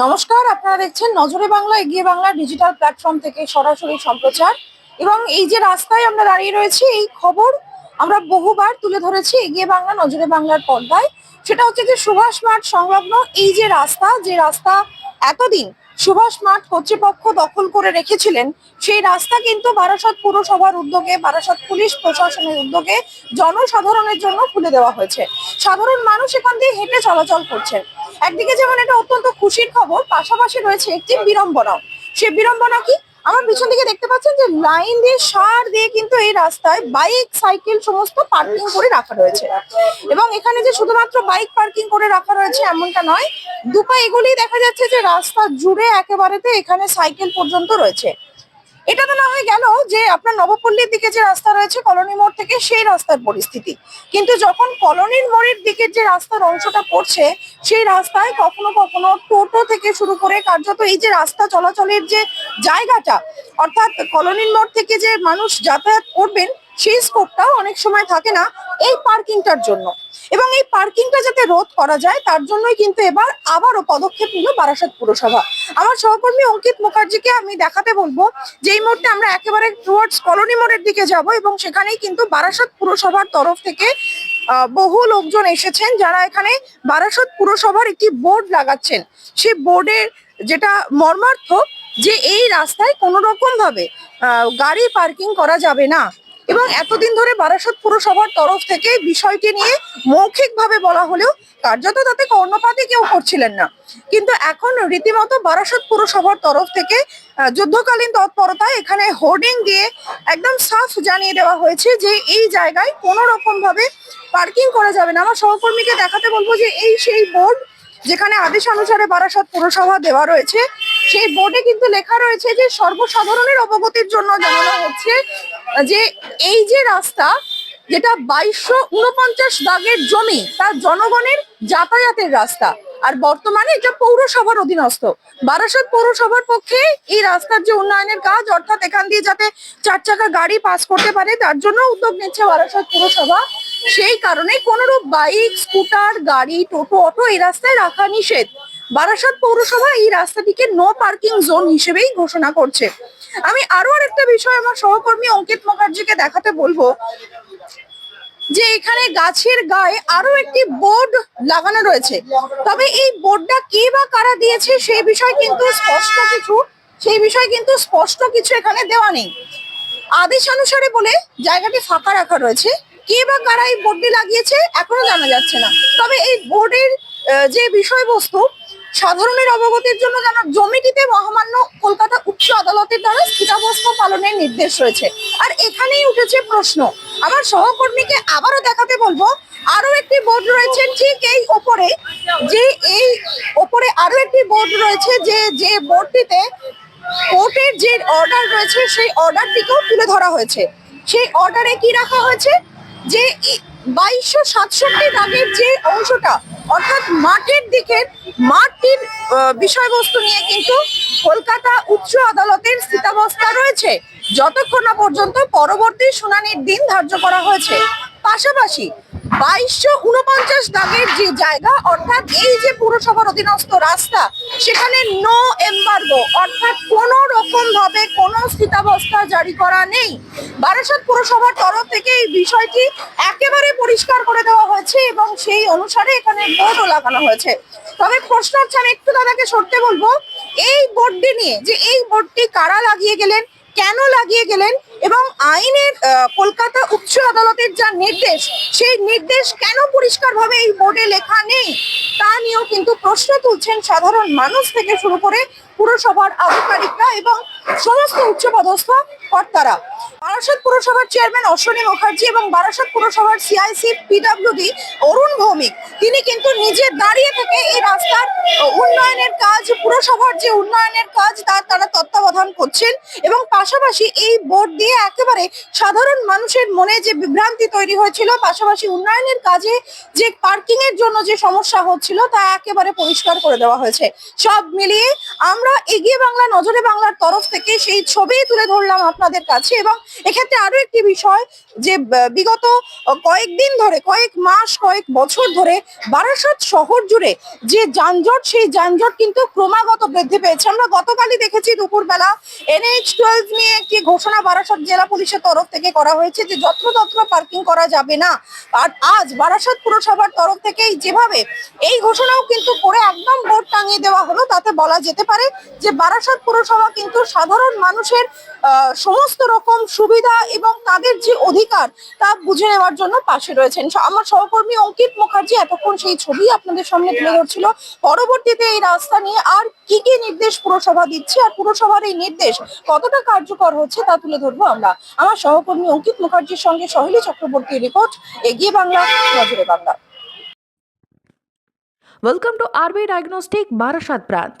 নমস্কার, আপনারা দেখছেন নজরে বাংলা, এগিয়ে বাংলা ডিজিটাল প্ল্যাটফর্ম থেকে সরাসরি সম্প্রচার। এবং এই যে রাস্তায় আমরা দাঁড়িয়ে রয়েছি, এই খবর আমরা বহুবার তুলে ধরেছি এগিয়ে বাংলা, নজরে বাংলার পর্দায়। সেটা হচ্ছে যে সুভাষ মাঠ সংলগ্ন এই যে রাস্তা যে রাস্তা এতদিন সুভাষ মাঠ কর্তৃপক্ষ দখল করে রেখেছিলেন। সেই রাস্তা কিন্তু বারাসত পুরসভার উদ্যোগে, বারাসত পুলিশ প্রশাসনের উদ্যোগে জনসাধারণের জন্য খুলে দেওয়া হয়েছে। সাধারণ মানুষ এখান দিয়ে হেঁটে চলাচল করছেন। একদিকে যেমন এটা অত্যন্ত খুশির খবর, পাশাপাশি রয়েছে একটি বিড়ম্বনাও। সে বিড়ম্বনা কি? আমার পিছন থেকে দেখতে পাচ্ছেন যে লাইন দিয়ে সার দিয়ে কিন্তু এই রাস্তায় বাইক, সাইকেল সমস্ত পার্কিং করে রাখা রয়েছে। এবং এখানে যে শুধুমাত্র বাইক পার্কিং করে রাখা রয়েছে এমনটা নয় দুপা এগুলি দেখা যাচ্ছে যে রাস্তা জুড়ে একেবারেতে এখানে সাইকেল পর্যন্ত রয়েছে। এটা তো না হয়ে গেল যে আপনার নবপল্লীর দিকে যে রাস্তা রয়েছে কলোনি মোড় থেকে সেই রাস্তার পরিস্থিতি। কিন্তু যখন কলোনির মোড়ের দিকে যে রাস্তার অংশটা পড়ছে, সেই রাস্তায় কখনো কখনো টোটো থেকে শুরু করে কার্যত এই যে রাস্তা চলাচলের যে জায়গাটা, অর্থাৎ কলোনির মোড় থেকে যে মানুষ যাতায়াত করবেন সেই স্কোপটাও অনেক সময় থাকে না এই পার্কিংটার জন্য। এবং এই পার্কিংটা যাতে রোধ করা যায়, তার জন্যই কিন্তু এবার আবারও পদক্ষেপ নিল বারাসাত পুরসভা। আমার সহকর্মী অঙ্কিত মুখার্জিকে আমি দেখাতে বলব যে, এই মুহূর্তে আমরা একেবারে টুয়ার্ডস কলোনি মোড়ের দিকে যাব এবং সেখানেই কিন্তু বারাসাত পুরসভার তরফ থেকে বহু লোকজন এসেছেন যারা এখানে বারাসত পুরসভার একটি বোর্ড লাগাচ্ছেন। সেই বোর্ডের যেটা মর্মার্থ যে, এই রাস্তায় কোনো রকম ভাবে গাড়ি পার্কিং করা যাবে না। এবং এতদিন ধরে বারাসত পুরসভার তরফ থেকে বিষয়টি নিয়ে মৌখিকভাবে বলা হলেও কার্যত তাতে কর্ণপাতই কেউ করছিলেন না। কিন্তু এখন রীতিমতো বারাসত পুরসভার তরফ থেকে যুদ্ধকালীন তৎপরতায় এখানে হোর্ডিং দিয়ে একদম সাফ জানিয়ে দেওয়া হয়েছে যে এই জায়গায় কোনো রকম ভাবে পার্কিং করা যাবে না। আমার সহকর্মীকে দেখাতে বলব যে এই সেই বোর্ড যেখানে আদেশ অনুসারে বারাসত পুরসভা দেওয়া রয়েছে, সেই বোর্ডে কিন্তু লেখা রয়েছে যে সর্বসাধারণের অবগতির জন্য জানানো হচ্ছে যে এই যে রাস্তা যেটা বাইশশো উনপঞ্চাশ দাগের জমি তার জনগণের যাতায়াতের রাস্তা। আর বর্তমানে এটা পৌরসভার অধীনস্থ। বারাসত পৌরসভার পক্ষে এই রাস্তার যে উন্নয়নের কাজ, অর্থাৎ এখান দিয়ে যাতে চার চাকা গাড়ি পাস করতে পারে, তার জন্য উদ্যোগ নিচ্ছে বারাসত পৌরসভা। সেই কারণে কোনোরূপ বাইক, স্কুটার, গাড়ি, টোটো, অটো এই রাস্তায় রাখা নিষেধ। বারাসাত পৌরসভা এই রাস্তাটিকে নো পার্কিং জোন হিসেবেই ঘোষণা করছে। আমি আরও আরেকটা বিষয় আমার সহকর্মী অঙ্কিত মুখার্জিকে দেখাতে বলব যে এখানে গাছের গায়ে আরও একটি বোর্ড লাগানো রয়েছে। তবে এই বোর্ডটা কে বা কারা দিয়েছে সেই বিষয় কিন্তু স্পষ্ট কিছু, সেই বিষয় কিন্তু স্পষ্ট কিছু এখানে দেওয়া নেই। আদেশ অনুসারে বলে জায়গাটি ফাঁকা রাখা রয়েছে। কে বা কারা এই বোর্ডটি লাগিয়েছে এখনও জানা যাচ্ছে না। তবে এই বোর্ডের যে বিষয়বস্তু সাধারণের অবগতির জন্য যেন জমিটিতে মহামান্য কলকাতা উচ্চ আদালতের দ্বারা স্থিতাবস্থা পালনের নির্দেশ রয়েছে। আর এখানেই উঠেছে প্রশ্ন। আমার সহকর্মীকে আবারও দেখাতে বলব আরও একটি বোর্ড রয়েছে ঠিক এই ওপরে, যে এই ওপরে আরও একটি বোর্ড রয়েছে যে যে বোর্ডটিতে কোর্টের যে অর্ডার রয়েছে, সেই অর্ডারটিকেও তুলে ধরা হয়েছে। সেই অর্ডারে কি রাখা হয়েছে? যে বাইশশো সাতষট্টি দাগের যে অংশটা অর্থাৎ মাঠের দিকের মাঠটির বিষয়বস্তু নিয়ে কিন্তু কলকাতা উচ্চ আদালতের স্থিতাবস্থা রয়েছে। যতক্ষণ না পর্যন্ত পরবর্তী শুনানির দিন ধার্য করা হয়েছে। পাশাপাশি বাইশশো উনপঞ্চাশ দাগের যে জায়গা, অর্থাৎ এই যে পুরসভার অধীনস্থ রাস্তা, সেখানে নো এম্বার্গো অর্থাৎ কোনো রকম ভাবে কোনো স্থিতাবস্থা জারি করা নেই। বারাসাত পুরসভার তরফ থেকে এই বিষয়টি একেবারে পরিষ্কার করে দেওয়া হয়েছে এবং সেই অনুসারে এখানে বোর্ডও লাগানো হয়েছে। তবে প্রশ্ন হচ্ছে, আমি একটু দাদাকে সরতে বলব, এই বোর্ডটি নিয়ে যে এই বোর্ডটি কারা লাগিয়ে গেলেন, কেন লাগিয়ে গেলেন এবং আইনের কলকাতা উচ্চ আদালতের যা নির্দেশ, সেই নির্দেশ কেন পরিষ্কারভাবে এই বোর্ডে লেখা নেই? তা নিয়েও কিন্তু প্রশ্ন তুলছেন সাধারণ মানুষ থেকে শুরু করে পুরসভার আধিকারিকরা এবং সমস্ত উচ্চপদস্থ কর্তারা। বারাসাত পুরসভার চেয়ারম্যান অশ্বিনী মুখার্জি এবং বারাসাত পুরসভার সিআইসি পিডব্লিউডি অরুণ ভৌমিক, তিনি কিন্তু নিজে দাঁড়িয়ে থেকে এই রাস্তার উন্নয়নের কাজ, পুরসভার যে উন্নয়নের কাজ তার তারা তত্ত্বাবধান করছেন এবং পাশাপাশি এই বোর্ড দিয়ে একেবারে সাধারণ মানুষের মনে যে বিভ্রান্তি তৈরি হয়েছিল, পাশাপাশি উন্নয়নের কাজে যে পার্কিং এর জন্য যে সমস্যা হচ্ছিল, তা একেবারে পরিষ্কার করে দেওয়া হয়েছে। সব মিলিয়ে আমরা এগিয়ে বাংলা, নজরে বাংলার তরফ থেকে সেই ছবি তুলে ধরলাম আপনাদের কাছে এবং এক্ষেত্রে আরও একটি বিষয় যে বিগত কয়েকদিন ধরে, কয়েক মাস, কয়েক বছর ধরে বারাসাত শহর জুড়ে যে যানজট, সেই যানজট কিন্তু ক্রমাগত বৃদ্ধি পেয়েছে। আমরা গতকালই দেখেছি দুপুরবেলা এনএইচ টুয়েলভ নিয়ে একটি ঘোষণা বারাসাত জেলা পুলিশের তরফ থেকে করা হয়েছে যে, যত্রতত্র পার্কিং করা যাবে না। আর আজ বারাসাত পুরসভার তরফ থেকেই যেভাবে এই ঘোষণাও কিন্তু করে একদম বোর্ড টাঙিয়ে দেওয়া হলো, তাতে বলা যেতে পারে যে, বারাসাত পুরসভা কিন্তু সাধারণ মানুষের সমস্ত রকম সুবিধা এবং তাদের যে অধিকার তা বুঝে নেওয়ার জন্য পাশে রয়েছেন। স- আমার সহকর্মী অঙ্কিত মুখার্জি এতক্ষণ সেই ছবি আপনাদের সামনে তুলে ধরছিল। পরবর্তীতে এই রাস্তা নিয়ে আর কি কি নির্দেশ পুরসভা দিচ্ছে আর পুরসভার এই নির্দেশ কতটা কার্যকর হচ্ছে তা তুলে ধরবো আমরা। আমার সহকর্মী অঙ্কিত মুখার্জির সঙ্গে সহেলী চক্রবর্তী রিপোর্ট এগিয়ে বাংলা নজরে Bangla. Welcome to RB Diagnostic Barashat branch.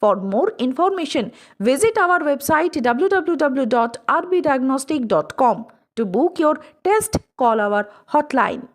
For more information, visit our website www.rbdiagnostic.com. To book your test, call our hotline